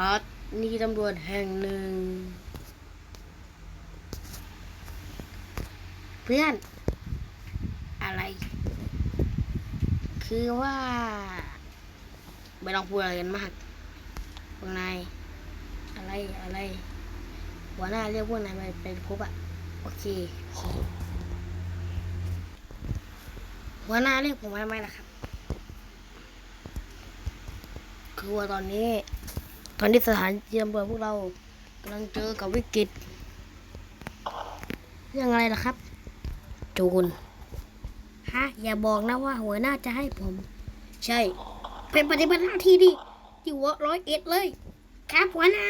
อาร์ตนี่ตำรวจแห่งหนึ่ง เพื่อน อะไร คือว่าไม่ต้องพูดอะไรกันมากพวกนายอะไรอะไร หัวหน้าเรียกพวกนายไปเป็นพบอะโอเคโอเค หัวหน้าเรียกผมมาทำไมล่ะครับ คือว่าตอนนี้ ตอนที่สถานที่ตำรวจพวกเรากำลังเจอกับวิกฤตเรื่องอะไรล่ะครับโจรฮะอย่าบอกนะว่าหัวหน้าจะให้ผม ใช่ เป็นปฏิบัติหน้าที่ดิที่หัวร้อยเอ็ดเลย ครับหัวหน้า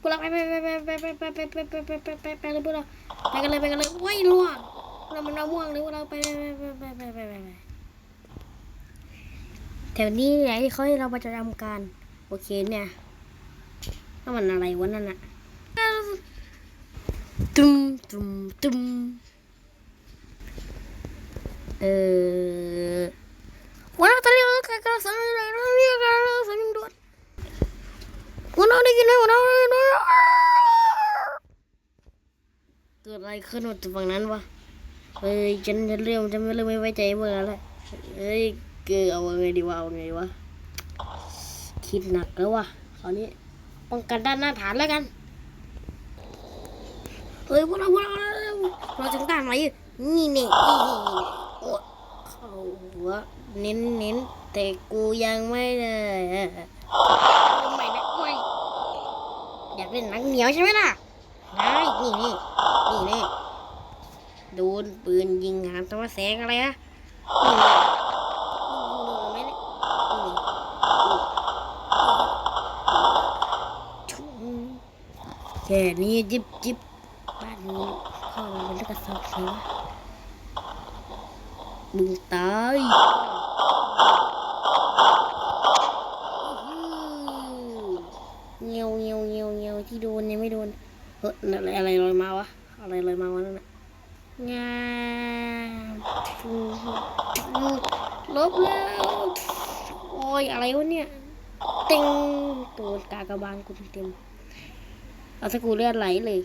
พวกเราไปไปไปไปไปไปไปไปไปไปไปไปไปเลยพวกเราไปกันเลยไปกันเลยว้ายล่วงพวกเรามันเอาม่วงเลยพวกเราไปไปไปไปไปไปไปไปแถวนี้ไหนที่เขาให้เราประจำการโอเคเนี่ย นั่นมันอะไรวะนั่นอะตุ้มตุ้มตุ้มเออหัวหน้าตะเลียวกระสังอะไรนะเรียกกระสังด่วนหัวหน้าได้ยินไหมหัวหน้าได้ยินไหมเกิดอะไรขึ้นวะฝั่งนั้นวะเฮ้ยฉันจะเรื่องฉันไม่เริ่มไม่ไว้ใจเมื่อแล้วเฮ้ยเกิดเอาไงดีวะเอาไงวะคิดหนักแล้วว่ะคราวนี้ ป้องกันด้านหน้าฐานแล้วกัน เฮ้ยพวกเราพวกเราเราถึงด้านไหนนี่นี่นี่นี่โอ้เขาหัวเน้นเน้นแต่กูยังไม่ได้ไม่นะไม่อยากเล่นนังเหนียวใช่ไหมล่ะได้นี่นี่นี่นี่โดนปืนยิงหามตัวแสงอะไรอะนี่นี่นี่นี่ แค่นี้จิบจิบบ้านนี้ข้ามาเป็นกกระสอบเลยวะมึงตายเงียวเงียวเงียวเงียวที่โดนยังไม่โดนเฮ้ยอะไรอะไรลอยมาวะอะไรลอยมาวะนั่นน่ะงามลบแล้วโอ้ยอะไรวะเนี่ยเต็งโดนกากระบาลกูเต็ม അത് കൂടുതലായില്ലേ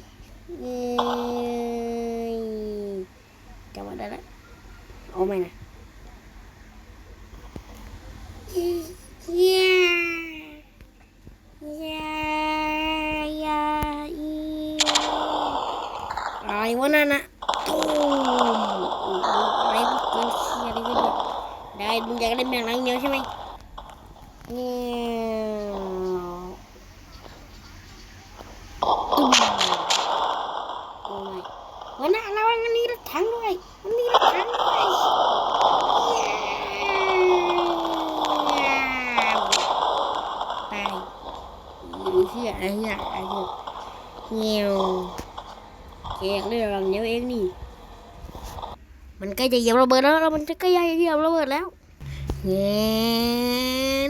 các bạn đây đấy. Ô, mày này. Yeah yeah yeah rồi muốn ăn ạ đây con kia đi video đây đừng chạy cái đêm này lắng nhớ xem anh yeah โอ้ยวันนั้าระวังมันมีรถถังด้วยอันนี้รถถังด้วยตายเสียออะไรเนี่ยอเนี่ยเกลียดเรื่องเดียวเองนี่มันใกล้จะเหยียบระเบิดแล้ว มันจะใกล้จะเหยียบระเบิดแล้วเงี้ย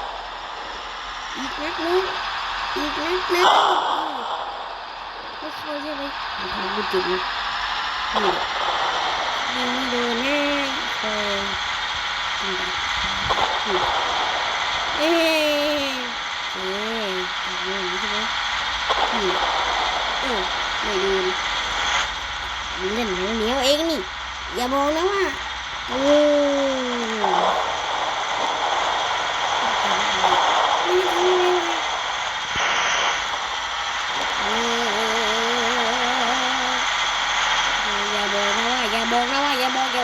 อีกนัดนึงอีกนัดนึงไม่เข้าใช่ไหมมันทำไม่จุดนะนี่ยิงโดนแน่เออเอ๊ะเอ๊ะทำอย่างนี้ใช่ไหมเออไม่โดนเล่นหนังเหนียวเองนี่ อย่าบอกนะว่าโอ้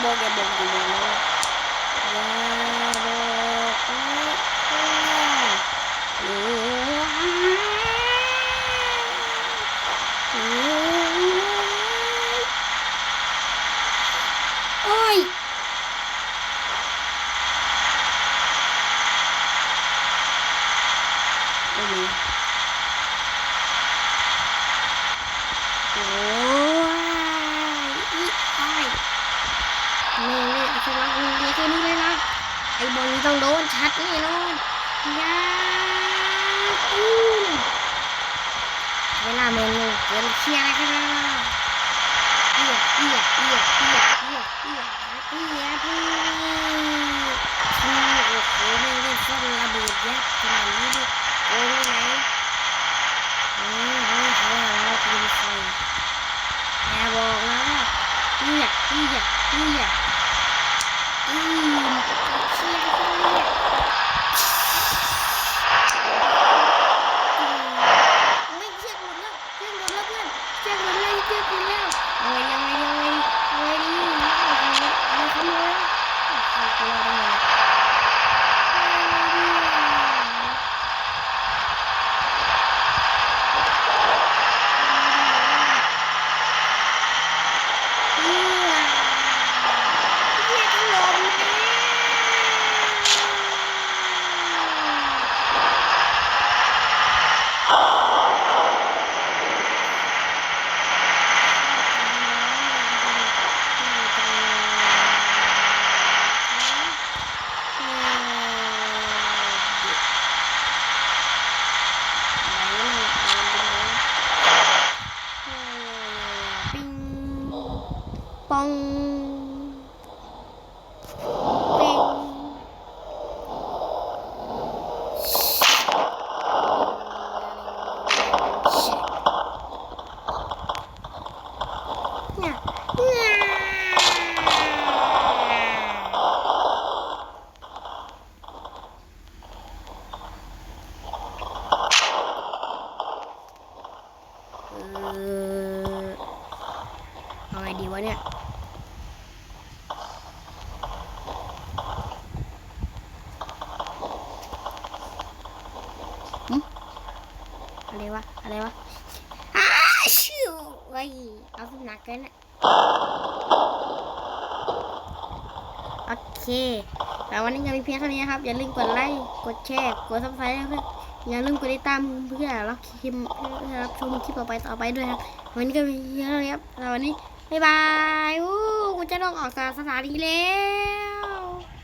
sebagai bagaimana Oi! Ini. Oh. ต้องโดนชัดแน่นอนยาอู้เวลาเมนูเกินเคลียร์อะไรกันนะเอียเอียเอียเอียเอียเอียเอียพี่โอ้โหไม่ได้ซ่อนระเบิดยัดขนาดนี้ดิโอ้ยไหนเฮ้ยเฮ้ยเฮ้ยเราเป็นใครอย่าบอกนะว่าเฮียเฮียเฮียอืม วะ อะไรวะอ้าชิวไว้ยเอาสุนัขกันนะโอเคแต่วันนี้จะมีเพียงเท่านี้นะครับ อย่าลืมกดไลค์ กดแชร์ กดซับสไครต์เพื่ออย่าลืมกดติดตามเพื่อรับคลิปเพื่อรับชมคลิปต่อไปต่อไปด้วยครับ วันนี้ก็มีเพียงเท่านี้ครับแต่วันนี้บ๊ายบาย อู้กูจะต้องออกจากสถานีแล้ว